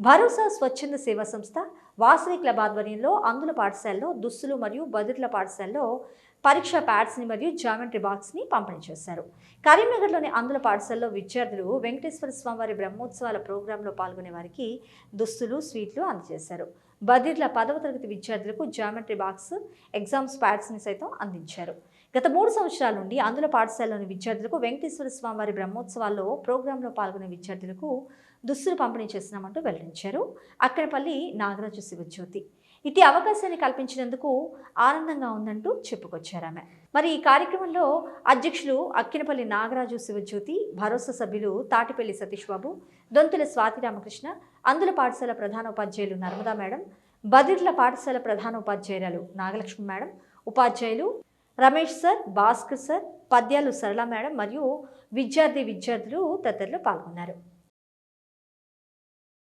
భరోసా స్వచ్ఛంద సేవా సంస్థ వాసవి క్లబ్ ఆధ్వర్యంలో అందుల పాఠశాలలో దుస్తులు మరియు బదిర్ల పాఠశాలలో పరీక్షా ప్యాడ్స్ని మరియు జామెట్రీ బాక్స్ని పంపిణీ చేశారు. కరీంనగర్లోని అందుల పాఠశాలలో విద్యార్థులు వెంకటేశ్వర స్వామివారి బ్రహ్మోత్సవాల ప్రోగ్రాంలో పాల్గొనే వారికి దుస్తులు స్వీట్లు అందజేశారు. బదిర్ల పదవ తరగతి విద్యార్థులకు జామెట్రీ బాక్స్ ఎగ్జామ్స్ ప్యాడ్స్ని సైతం అందించారు. గత మూడు సంవత్సరాల నుండి అందుల పాఠశాలలోని విద్యార్థులకు వెంకటేశ్వర స్వామివారి బ్రహ్మోత్సవాల్లో ప్రోగ్రాంలో పాల్గొనే విద్యార్థులకు దుస్తులు పంపిణీ చేస్తున్నామంటూ వెల్లడించారు. అక్కడపల్లి నాగరాజు శివజ్యోతి. ఇటు అవకాశాన్ని కల్పించినందుకు ఆనందంగా ఉందంటూ చెప్పుకొచ్చారు ఆమె. మరి ఈ కార్యక్రమంలో అధ్యక్షులు అక్కినపల్లి నాగరాజు శివజ్యోతి భరోసా సభ్యులు తాటిపల్లి సతీష్ బాబు దొంతుల స్వాతి రామకృష్ణ అందుల పాఠశాల ప్రధానోపాధ్యాయులు నర్మదా మేడం బదిర్ల పాఠశాల ప్రధానోపాధ్యాయురాలు నాగలక్ష్మి మేడం ఉపాధ్యాయులు రమేష్ సార్ భాస్కర్ సార్ పద్యాలు సరళ మేడం మరియు విద్యార్థి విద్యార్థులు తదితరులు పాల్గొన్నారు.